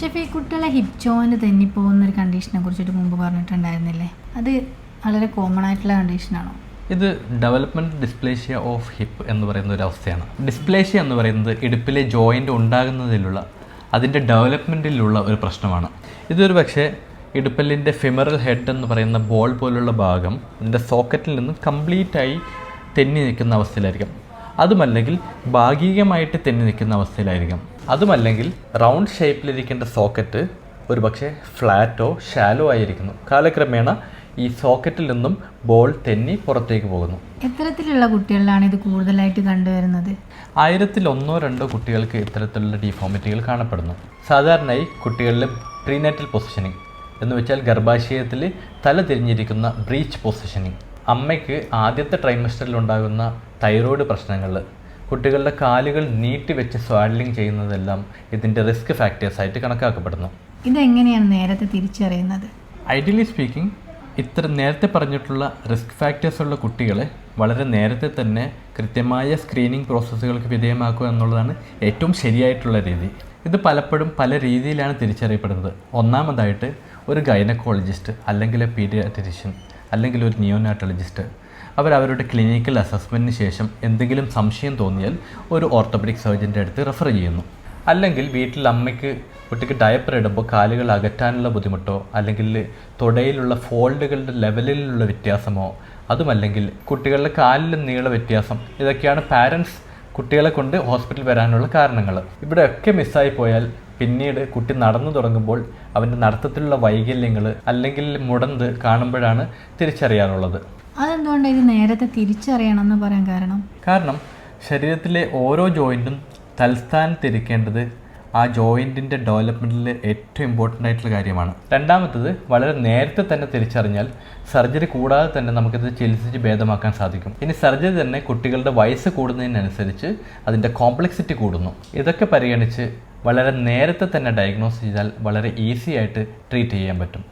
ഷെഫി കുട്ടികളെ hip joint തെന്നിപ്പോകുന്ന ഒരു കണ്ടീഷനെ കുറിച്ചിട്ട് മുമ്പ് പറഞ്ഞിട്ടുണ്ടായിരുന്നില്ലേ? അത് വളരെ കോമൺ ആയിട്ടുള്ള കണ്ടീഷനാണോ ഇത് ഡെവലപ്മെന്റ് ഡിസ്പ്ലേഷ്യ ഓഫ് ഹിപ്പ് എന്ന് പറയുന്ന ഒരു അവസ്ഥയാണ്. ഡിസ്പ്ലേഷ്യ എന്ന് പറയുന്നത് ഇടുപ്പിലെ ജോയിന്റ് ഉണ്ടാകുന്നതിലുള്ള അതിന്റെ ഡെവലപ്മെന്റിലുള്ള ഒരു പ്രശ്നമാണ്. ഇതൊരു പക്ഷേ ഇടുപ്പലിന്റെ ഫിമറൽ ഹെഡ് എന്ന് പറയുന്ന ബോൾ പോലുള്ള ഭാഗം ഇതിന്റെ സോക്കറ്റിൽ നിന്ന് കംപ്ലീറ്റ് ആയി തെന്നി നിൽക്കുന്ന അവസ്ഥയിലായിരിക്കും. അതുമല്ലെങ്കിൽ ഭാഗികമായിട്ട് തെന്നി നിൽക്കുന്ന അവസ്ഥയിലായിരിക്കും. അതുമല്ലെങ്കിൽ റൗണ്ട് ഷേപ്പിലിരിക്കേണ്ട സോക്കറ്റ് ഒരു പക്ഷേ ഫ്ലാറ്റോ ഷാലോ ആയിരിക്കുന്നു. കാലക്രമേണ ഈ സോക്കറ്റിൽ നിന്നും ബോൾ തെന്നി പുറത്തേക്ക് പോകുന്നു. എത്തരത്തിലുള്ള കുട്ടികളിലാണ് ഇത് കൂടുതലായിട്ട് കണ്ടുവരുന്നത്? ആയിരത്തിൽ ഒന്നോ രണ്ടോ കുട്ടികൾക്ക് ഇത്തരത്തിലുള്ള ഡിഫോമിറ്റികൾ കാണപ്പെടുന്നു. സാധാരണയായി കുട്ടികളിൽ പ്രീനാറ്റൽ പൊസിഷനിങ് എന്ന് വെച്ചാൽ ഗർഭാശയത്തിൽ തല തിരിഞ്ഞിരിക്കുന്ന ബ്രീച്ച് പൊസിഷനിങ് അമ്മയ്ക്ക് ആദ്യത്തെ ട്രൈമസ്റ്ററിൽ ഉണ്ടാകുന്ന തൈറോയ്ഡ് പ്രശ്നങ്ങൾ കുട്ടികളുടെ കാലുകൾ നീട്ടി വെച്ച് സ്വാഡ്ലിംഗ് ചെയ്യുന്നതെല്ലാം ഇതിന്റെ റിസ്ക് ഫാക്ടേഴ്സ് ആയിട്ട് കണക്കാക്കപ്പെടുന്നു. ഇതെങ്ങനെയാണ് നേരത്തെ തിരിച്ചറിയുന്നത്? ഐഡിയലി സ്പീക്കിംഗ് ഇത്ര നേരത്തെ പറഞ്ഞിട്ടുള്ള റിസ്ക് ഫാക്ടേഴ്സ് ഉള്ള കുട്ടികളെ വളരെ നേരത്തെ തന്നെ കൃത്യമായ സ്ക്രീനിങ് പ്രോസസ്സുകൾക്ക് വിധേയമാക്കുക എന്നുള്ളതാണ് ഏറ്റവും ശരിയായിട്ടുള്ള രീതി. ഇത് പലപ്പോഴും പല രീതിയിലാണ് തിരിച്ചറിയപ്പെടുന്നത്. ഒന്നാമതായിട്ട് ഒരു ഗൈനക്കോളജിസ്റ്റ് അല്ലെങ്കിൽ പീഡിയാട്രിഷ്യൻ അല്ലെങ്കിൽ ഒരു നിയോനാട്ടോളജിസ്റ്റ് അവർ അവരുടെ ക്ലിനിക്കൽ അസസ്മെന്റിന് ശേഷം എന്തെങ്കിലും സംശയം തോന്നിയാൽ ഒരു ഓർത്തോപെഡിക് സർജന്റെ അടുത്ത് റെഫർ ചെയ്യുന്നു. അല്ലെങ്കിൽ വീട്ടിൽ അമ്മയ്ക്ക് കുട്ടിക്ക് ഡയപ്പർ ഇടുമ്പോൾ കാലുകൾ അകറ്റാനുള്ള ബുദ്ധിമുട്ടോ അല്ലെങ്കിൽ തുടയിലുള്ള ഫോൾഡുകളുടെ ലെവലിലുള്ള വ്യത്യാസമോ അതുമല്ലെങ്കിൽ കുട്ടികളുടെ കാലിലെ നീള വ്യത്യാസം ഇതൊക്കെയാണ് പാരൻസ് കുട്ടികളെ കൊണ്ട് ഹോസ്പിറ്റലിൽ വരാനുള്ള കാരണങ്ങൾ. ഇവിടെയൊക്കെ മിസ്സായി പോയാൽ പിന്നീട് കുട്ടി നടന്നു തുടങ്ങുമ്പോൾ അവന്റെ നടത്തത്തിലുള്ള വൈകല്യങ്ങൾ അല്ലെങ്കിൽ മുടന്ത് കാണുമ്പോഴാണ് തിരിച്ചറിയാറുള്ളത് അതെന്തുകൊണ്ടാണ് ഇത് നേരത്തെ തിരിച്ചറിയണം എന്ന് പറയാൻ കാരണം? കാരണം ശരീരത്തിലെ ഓരോ ജോയിന്റും തൽസ്ഥാനത്തിരിക്കേണ്ടത് ആ ജോയിന്റിന്റെ ഡെവലപ്മെന്റിൽ ഏറ്റവും ഇമ്പോർട്ടന്റ് ആയിട്ടുള്ള കാര്യമാണ്. രണ്ടാമത്തത് വളരെ നേരത്തെ തന്നെ തിരിച്ചറിഞ്ഞാൽ സർജറി കൂടാതെ തന്നെ നമുക്കിത് ചികിത്സിച്ച് ഭേദമാക്കാൻ സാധിക്കും. ഇനി സർജറി തന്നെ കുട്ടികളുടെ വയസ്സ് കൂടുന്നതിനനുസരിച്ച് അതിന്റെ കോംപ്ലക്സിറ്റി കൂടുന്നു. ഇതൊക്കെ പരിഗണിച്ച് വളരെ നേരത്തെ തന്നെ ഡയഗ്നോസ് ചെയ്താൽ വളരെ ഈസി ആയിട്ട് ട്രീറ്റ് ചെയ്യാൻ പറ്റും.